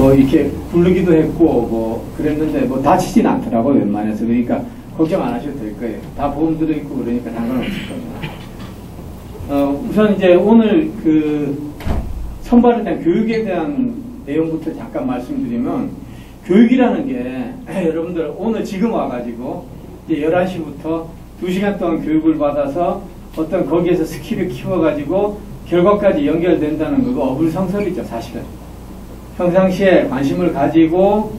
뭐 이렇게 부르기도 했고 뭐 그랬는데 뭐 다치진 않더라고요 웬만해서. 그러니까 걱정 안 하셔도 될 거예요. 다 보험 들어 있고 그러니까 상관없을 겁니다. 어, 우선 이제 오늘 그 선발에 대한 교육에 대한 내용부터 잠깐 말씀드리면 교육이라는 게 여러분들 오늘 지금 와가지고 이제 11시부터 2시간 동안 교육을 받아서 어떤 거기에서 스킬을 키워가지고 결과까지 연결된다는 거고 어불성설이죠 사실은 평상시에 관심을 가지고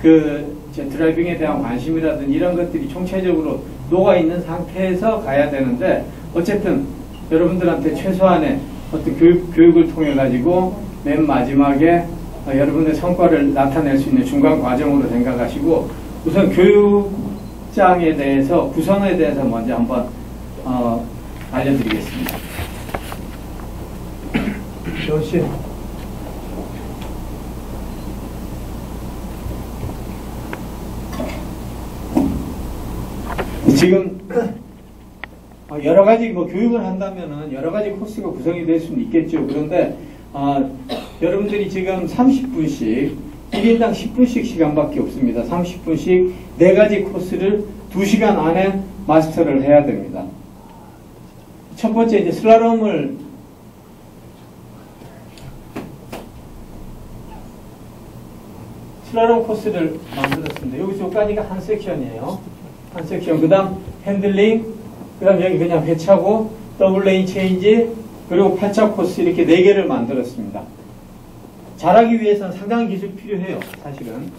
그 드라이빙에 대한 관심이라든지 이런 것들이 총체적으로 녹아 있는 상태에서 가야 되는데 어쨌든 여러분들한테 최소한의 어떤 교육, 교육을 통해 가지고 맨 마지막에 어, 여러분의 성과를 나타낼 수 있는 중간 과정으로 생각하시고 우선 교육장에 대해서 구성에 대해서 먼저 한번 어, 알려드리겠습니다. 조씨. 지금 어, 여러 가지 뭐 교육을 한다면은 여러 가지 코스가 구성이 될 수는 있겠죠. 그런데 어, 여러분들이 지금 30분씩 1인당 10분씩 시간밖에 없습니다. 30분씩 네 가지 코스를 2시간 안에 마스터를 해야 됩니다. 첫 번째 이제 슬라롬을 슬라롬 코스를 만들었습니다. 여기서 여기까지가 한 섹션이에요. 한 섹션. 그 다음 핸들링, 그 다음 여기 그냥 회차고 더블 레인 체인지, 그리고 팔차 코스 이렇게 네 개를 만들었습니다. 잘하기 위해서는 상당한 기술이 필요해요. 사실은.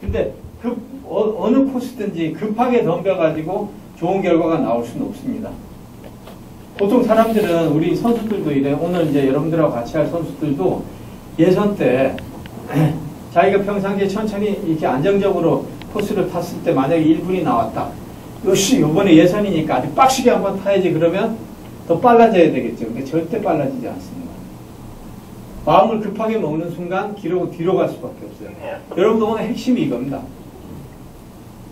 근데 급, 어, 느 코스든지 급하게 덤벼가지고 좋은 결과가 나올 수는 없습니다. 보통 사람들은 우리 선수들도 이래 오늘 이제 여러분들하고 같이 할 선수들도 예선 때 자기가 평상시에 천천히 이렇게 안정적으로 코스를 탔을 때 만약에 1분이 나왔다. 역시 이번에 예선이니까 아주 빡시게 한번 타야지 그러면 더 빨라져야 되겠죠. 근데 절대 빨라지지 않습니다. 마음을 급하게 먹는 순간 기록은 뒤로 갈 수밖에 없어요. 여러분도 오늘 핵심이 이겁니다.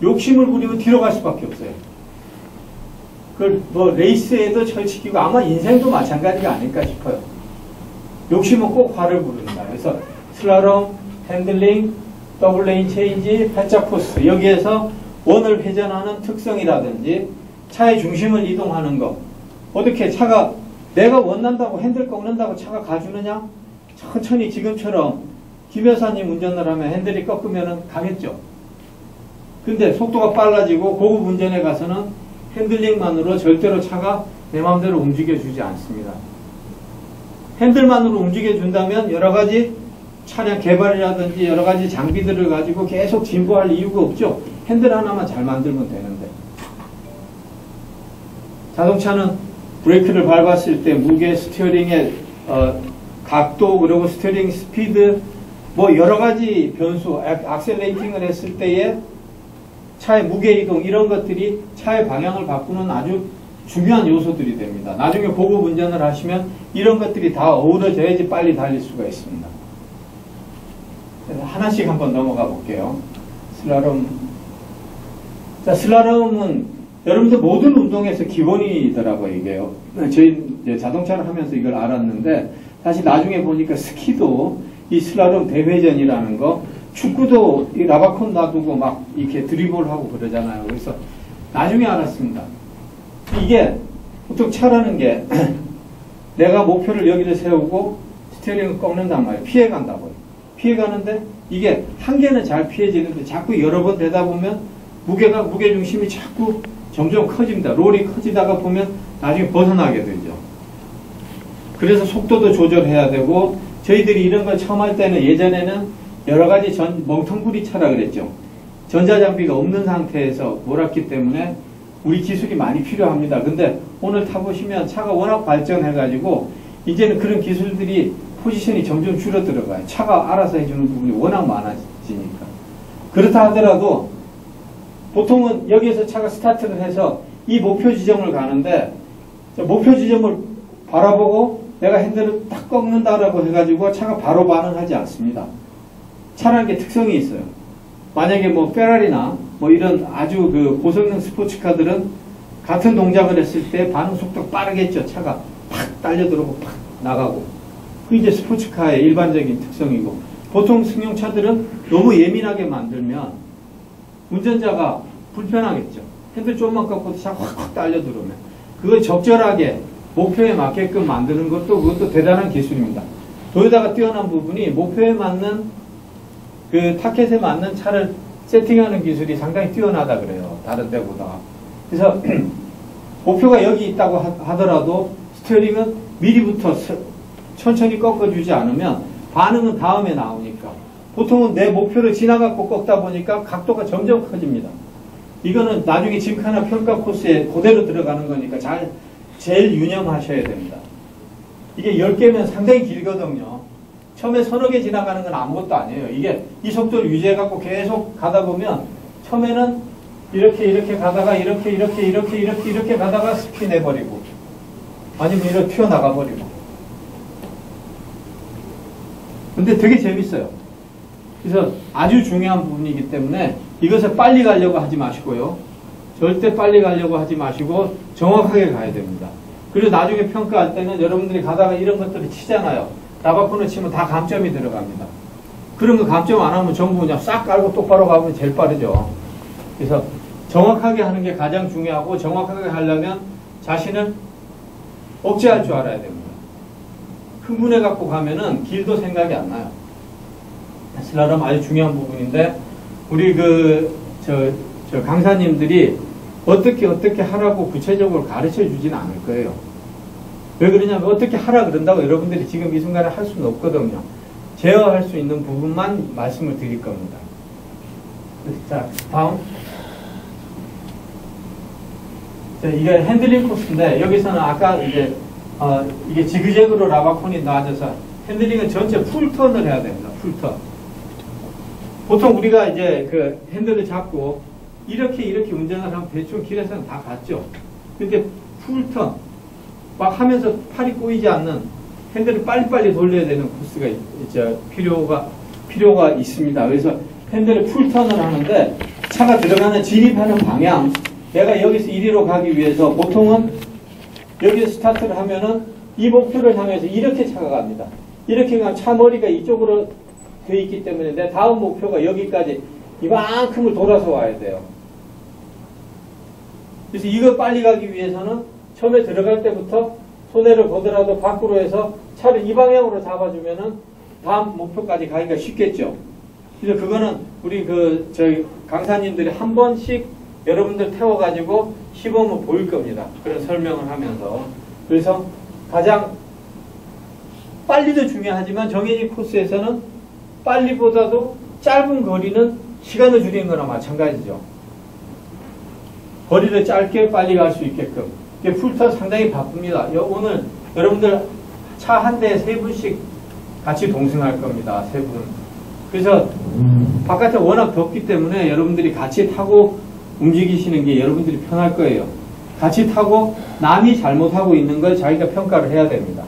욕심을 부리면 뒤로 갈 수밖에 없어요. 그뭐 레이스에도 철칙이고 아마 인생도 마찬가지가 아닐까 싶어요. 욕심은 꼭 화를 부른다. 그래서 슬라롬, 핸들링, 더블 레인 체인지, 팔자 코스 여기에서 원을 회전하는 특성이라든지 차의 중심을 이동하는 것 어떻게 차가 내가 원난다고 핸들 꺾는다고 차가 가주느냐? 천천히 지금처럼 김 여사님 운전을 하면 핸들이 꺾으면 가겠죠. 근데 속도가 빨라지고 고급 운전에 가서는 핸들링만으로 절대로 차가 내 마음대로 움직여주지 않습니다. 핸들만으로 움직여준다면 여러 가지 차량 개발이라든지 여러 가지 장비들을 가지고 계속 진보할 이유가 없죠. 핸들 하나만 잘 만들면 되는데. 자동차는 브레이크를 밟았을 때 무게, 스티어링의 어, 각도, 그리고 스티어링 스피드, 뭐 여러 가지 변수, 악셀레이팅을 했을 때에 차의 무게 이동 이런 것들이 차의 방향을 바꾸는 아주 중요한 요소들이 됩니다. 나중에 고급 운전을 하시면 이런 것들이 다 어우러져야지 빨리 달릴 수가 있습니다. 하나씩 한번 넘어가 볼게요. 슬라롬. 자, 슬라롬은 여러분들 모든 운동에서 기본이더라고요, 이게요. 저희 자동차를 하면서 이걸 알았는데 사실 나중에 보니까 스키도 이 슬라롬 대회전이라는 거 축구도 이 라바콘 놔두고 막 이렇게 드리블하고 그러잖아요. 그래서 나중에 알았습니다. 이게 보통 차라는 게 내가 목표를 여기를 세우고 스티어링을 꺾는단 말이에요. 피해간다고요. 피해가는데 이게 한 개는 잘 피해지는데 자꾸 여러 번 되다 보면 무게가 무게중심이 자꾸 점점 커집니다. 롤이 커지다가 보면 나중에 벗어나게 되죠. 그래서 속도도 조절해야 되고 저희들이 이런 걸 처음 할 때는 예전에는 여러 가지 전 멍텅구리 차라 그랬죠. 전자장비가 없는 상태에서 몰았기 때문에 우리 기술이 많이 필요합니다. 근데 오늘 타보시면 차가 워낙 발전해가지고 이제는 그런 기술들이 포지션이 점점 줄어들어가요. 차가 알아서 해주는 부분이 워낙 많아지니까. 그렇다 하더라도 보통은 여기에서 차가 스타트를 해서 이 목표 지점을 가는데 목표 지점을 바라보고 내가 핸들을 딱 꺾는다라고 해가지고 차가 바로 반응하지 않습니다. 차라는 게 특성이 있어요. 만약에 뭐 페라리나 뭐 이런 아주 그 고성능 스포츠카들은 같은 동작을 했을 때 반응 속도가 빠르겠죠. 차가 팍 딸려 들어오고 팍 나가고. 그 이제 스포츠카의 일반적인 특성이고 보통 승용차들은 너무 예민하게 만들면 운전자가 불편하겠죠. 핸들 꺾어도 차 확확 딸려 들어오면 그걸 적절하게 목표에 맞게끔 만드는 것도 그것도 대단한 기술입니다. 도요다가 뛰어난 부분이 목표에 맞는 그 타켓에 맞는 차를 세팅하는 기술이 상당히 뛰어나다 그래요. 다른 데보다. 그래서 목표가 여기 있다고 하- 하더라도 스티어링은 미리부터 서- 천천히 꺾어주지 않으면 반응은 다음에 나오니까 보통은 내 목표를 지나가고 꺾다 보니까 각도가 점점 커집니다. 이거는 나중에 짐카나 평가 코스에 그대로 들어가는 거니까 잘 제일 유념하셔야 됩니다. 이게 10개면 상당히 길거든요. 처음에 서너 개 지나가는 건 아무것도 아니에요. 이게 이 속도를 유지해갖고 계속 가다 보면 처음에는 이렇게 이렇게 가다가 이렇게 이렇게 이렇게 이렇게 이렇게 가다가 스피 내버리고 아니면 이렇게 튀어나가 버리고 근데 되게 재밌어요. 그래서 아주 중요한 부분이기 때문에 이것을 빨리 가려고 하지 마시고요. 절대 빨리 가려고 하지 마시고 정확하게 가야 됩니다. 그리고 나중에 평가할 때는 여러분들이 가다가 이런 것들을 치잖아요. 나바코너 치면 다 감점이 들어갑니다. 그런 거 감점 안 하면 전부 그냥 싹 깔고 똑바로 가면 제일 빠르죠. 그래서 정확하게 하는 게 가장 중요하고 정확하게 하려면 자신을 억제할 줄 알아야 됩니다. 흥분해 갖고 가면은 길도 생각이 안 나요. 슬라럼 아주 중요한 부분인데 우리 그저 저 강사님들이 어떻게 어떻게 하라고 구체적으로 가르쳐 주진 않을 거예요. 왜 그러냐면 어떻게 하라 그런다고 여러분들이 지금 이 순간에 할 수는 없거든요. 제어할 수 있는 부분만 말씀을 드릴 겁니다. 자, 다음. 자, 이게 핸들링 코스인데 여기서는 아까 이제 어, 이게 지그재그로 라바콘이 나와져서 핸들링은 전체 풀턴을 해야 됩니다. 풀턴. 보통 우리가 이제 그 핸들을 잡고 이렇게 이렇게 운전을 하면 대충 길에서는 다 갔죠. 근데 풀턴 막 하면서 팔이 꼬이지 않는 핸들을 빨리빨리 돌려야 되는 코스가 있- 이제 필요가 필요가 있습니다. 그래서 핸들을 풀턴을 하는데 차가 들어가는 진입하는 방향 내가 여기서 이리로 가기 위해서 보통은 여기서 스타트를 하면은 이 목표를 향해서 이렇게 차가 갑니다. 이렇게 가면 차 머리가 이쪽으로 돼 있기 때문에 내 다음 목표가 여기까지 이만큼을 돌아서 와야 돼요. 그래서 이거 빨리 가기 위해서는 처음에 들어갈 때부터 손해를 보더라도 밖으로 해서 차를 이 방향으로 잡아주면은 다음 목표까지 가기가 쉽겠죠. 그래서 그거는 우리 그 저희 강사님들이 한 번씩 여러분들 태워가지고 시범을 보일 겁니다. 그런 설명을 하면서 그래서 가장 빨리도 중요하지만 정해진 코스에서는 빨리보다도 짧은 거리는 시간을 줄이는 거나 마찬가지죠. 거리를 짧게 빨리 갈 수 있게끔. 풀터 상당히 바쁩니다. 여- 오늘 여러분들 차 한 대에 세 분씩 같이 동승할 겁니다. 세 분. 그래서 바깥에 워낙 덥기 때문에 여러분들이 같이 타고 움직이시는 게 여러분들이 편할 거예요. 같이 타고 남이 잘못하고 있는 걸 자기가 평가를 해야 됩니다.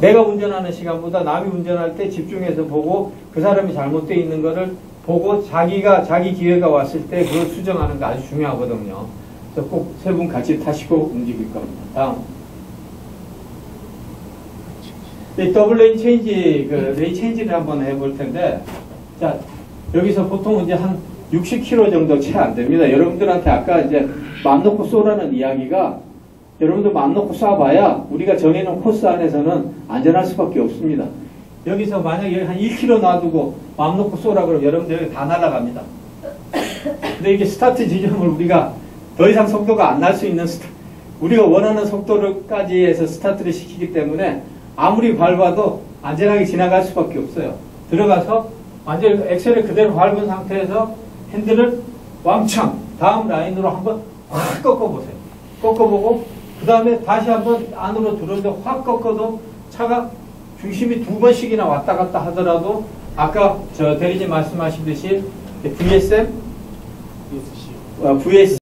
내가 운전하는 시간보다 남이 운전할 때 집중해서 보고 그 사람이 잘못되어 있는 거를 보고 자기가 자기 기회가 왔을 때 그걸 수정하는 게 아주 중요하거든요. 그래서 꼭 세 분 같이 타시고 움직일 겁니다. 다음. 이 더블 레인 체인지, 그 레인 체인지를 한번 해볼 텐데, 자, 여기서 보통 이제 한 60km 정도 채 안 됩니다. 여러분들한테 아까 이제 맘 놓고 쏘라는 이야기가 여러분들 맘 놓고 쏴봐야 우리가 정해놓은 코스 안에서는 안전할 수밖에 없습니다. 여기서 만약 여기 한 1km 놔두고 맘 놓고 쏘라 그러면 여러분들 여기 다 날아갑니다. 근데 이게 스타트 지점을 우리가 더 이상 속도가 안 날 수 있는 스타, 우리가 원하는 속도를까지 해서 스타트를 시키기 때문에 아무리 밟아도 안전하게 지나갈 수밖에 없어요. 들어가서 완전 엑셀을 그대로 밟은 상태에서 핸들을 왕창 다음 라인으로 한번 확 꺾어보세요. 꺾어보고 그 다음에 다시 한번 안으로 들어오는데 확 꺾어도 차가 중심이 두 번씩이나 왔다 갔다 하더라도 아까 저 대리님 말씀하시듯이 VSM, 어, VS